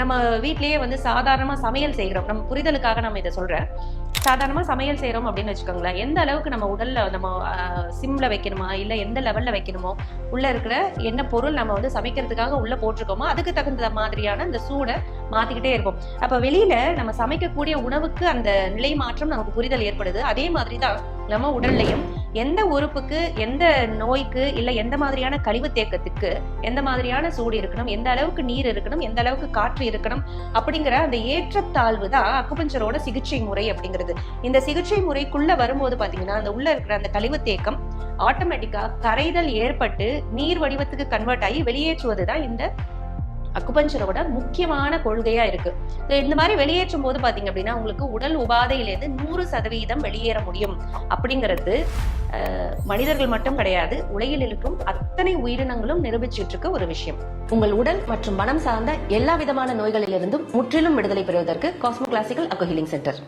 நம்ம வீட்லயே வந்து சாதாரணமா சமையல் செய்கிறோம் நம்ம புரிதலுக்காக நம்ம இதை சொல்றேன் சாதாரணமா சமையல் செய்கிறோம் அப்படின்னு வச்சுக்கோங்களேன். எந்த அளவுக்கு நம்ம உடல்ல நம்ம சிம்ல வைக்கணுமா? இல்ல எந்த லெவல்ல வைக்கணுமோ? உள்ள இருக்கிற என்ன பொருள் நம்ம வந்து சமைக்கிறதுக்காக உள்ள போட்டிருக்கோமோ அதுக்கு தகுந்த மாதிரியான அந்த சூடை மாத்திக்கிட்டே இருப்போம். அப்ப வெளியில நம்ம சமைக்கக்கூடிய உணவுக்கு அந்த நிலை மாற்றம் நமக்கு புரிதல் ஏற்படுது. அதே மாதிரி தான் நம்ம உடல்லையும் எந்த உறுப்புக்கு எந்த நோய்க்கு இல்லை எந்த மாதிரியான கழிவு தேக்கத்துக்கு எந்த மாதிரியான சூடு இருக்கணும் எந்த அளவுக்கு நீர் இருக்கணும் எந்த அளவுக்கு காற்று இருக்கணும் அப்படிங்கிற அந்த ஏற்றத்தாழ்வு தான் அக்குபஞ்சரோட சிகிச்சை முறை அப்படிங்கிறது. இந்த சிகிச்சை முறைக்குள்ள வரும்போது பார்த்தீங்கன்னா அந்த உள்ள இருக்கிற அந்த கழிவு தேக்கம் ஆட்டோமேட்டிக்கா கரைதல் ஏற்பட்டு நீர் வடிவத்துக்கு கன்வெர்ட் ஆகி வெளியேற்றுவது தான் இந்த அக்குபஞ்சரோட முக்கியமான கொள்கையா இருக்கு. இந்த மாதிரி வெளியேற்றும் போது பாத்தீங்க அப்படின்னா உங்களுக்கு உடல் உபாதையிலேருந்து நூறு சதவீதம் வெளியேற முடியும் அப்படிங்கிறது மனிதர்கள் மட்டும் கிடையாது உலகில் இருக்கும் அத்தனை உயிரினங்களும் நிரூபிச்சிட்டு இருக்க ஒரு விஷயம். உங்கள் உடல் மற்றும் மனம் சார்ந்த எல்லா விதமான நோய்களிலிருந்தும் முற்றிலும் விடுதலை பெறுவதற்கு காஸ்மோ கிளாசிக்கல் அக்கோ ஹீலிங் சென்டர்